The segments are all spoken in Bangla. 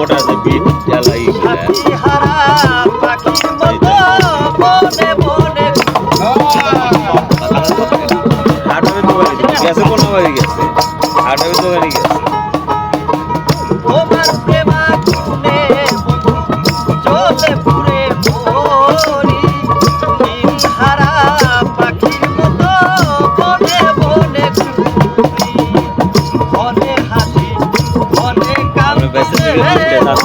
মোটা যে জ্বালাই হারা পাখি মতো গেছে কোন দোকানে গেছে। আটাবে দোকানে গেছে। তোমার প্রেমা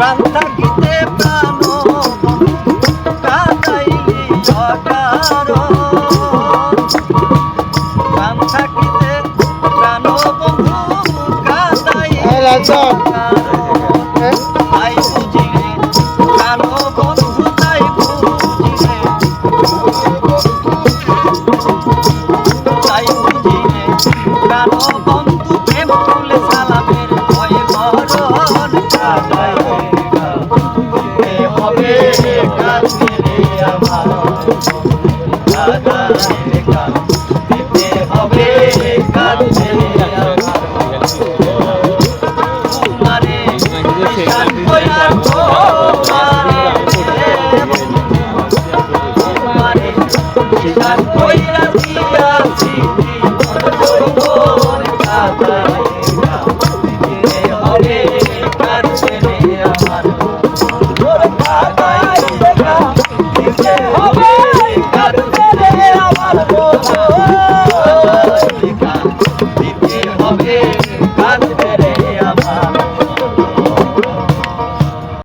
প্রাণ থাকি হবে।